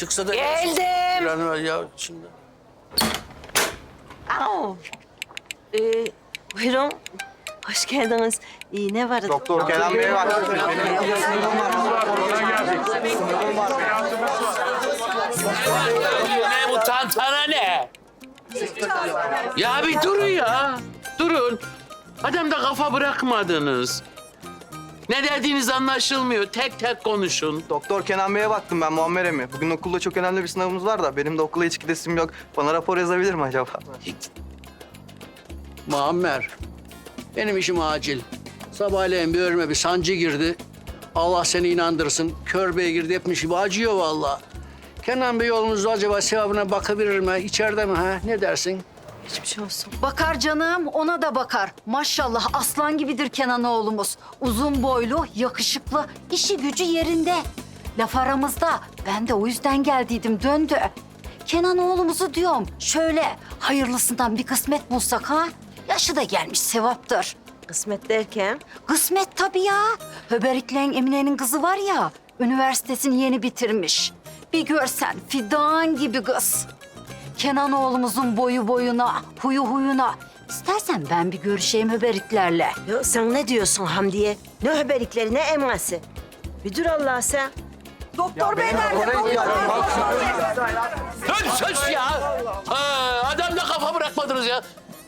çıksa da... Geldim. Bir an evvel ya şimdi. Au. Ee, buyurun. Hoş geldiniz. İyi ne var? Doktor Kenan Bey var. Ne bu tantana ne? Ya bir durun ya. Durun. Adamda kafa bırakmadınız. Ne dediğiniz anlaşılmıyor. Tek tek konuşun. Doktor Kenan Bey'e baktım ben Muammer Emi. Bugün okulda çok önemli bir sınavımız var da benim de okula hiç gidesim yok. Bana rapor yazabilir mi acaba? Muammer, benim işim acil. Sabahleyin bir örüme bir sancı girdi. Allah seni inandırsın. Kör bey girdi hepmiş gibi acıyor vallahi. Kenan Bey yolunuzda acaba sevabına bakabilir mi? İçeride mi ha? Ne dersin? Geçmiş olsun. Bakar canım, ona da bakar. Maşallah aslan gibidir Kenan oğlumuz. Uzun boylu, yakışıklı, işi gücü yerinde. Laf aramızda, ben de o yüzden geldiydim, döndü. Kenan oğlumuzu diyorum, şöyle hayırlısından bir kısmet bulsak ha? Yaşı da gelmiş, sevaptır. Kısmet derken Kısmet tabii ya. Höberiklerin Emine'nin kızı var ya, üniversitesini yeni bitirmiş. Bir görsen fidan gibi kız. Kenan oğlumuzun boyu boyuna, huyu huyuna. İstersen ben bir görüşeyim Höberiklerle. ya sen ne diyorsun Hamdiye? Ne haberlikleri ne eması? Bir dur Allah sen. Doktor bey nerede? Sus sus ya. Ha, adamda kafa bırakmadınız ya.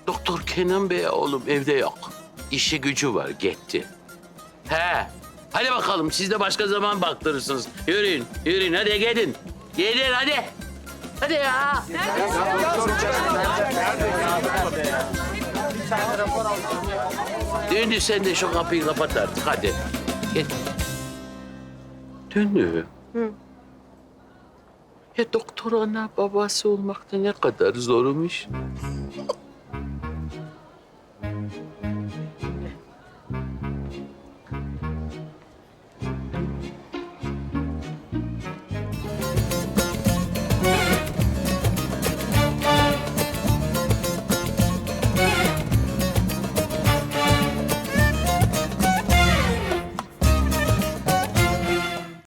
Doktor Kenan Bey oğlum evde yok. İşi gücü var gitti. He. Hadi bakalım siz de başka zaman baktırırsınız. Yürüyün, yürüyün hadi gidin. Gidin hadi. Hadi ya. Döndü sen de şu kapıyı kapat artık hadi. Git. Döndü. Ya doktor ana babası olmak da ne kadar zormuş.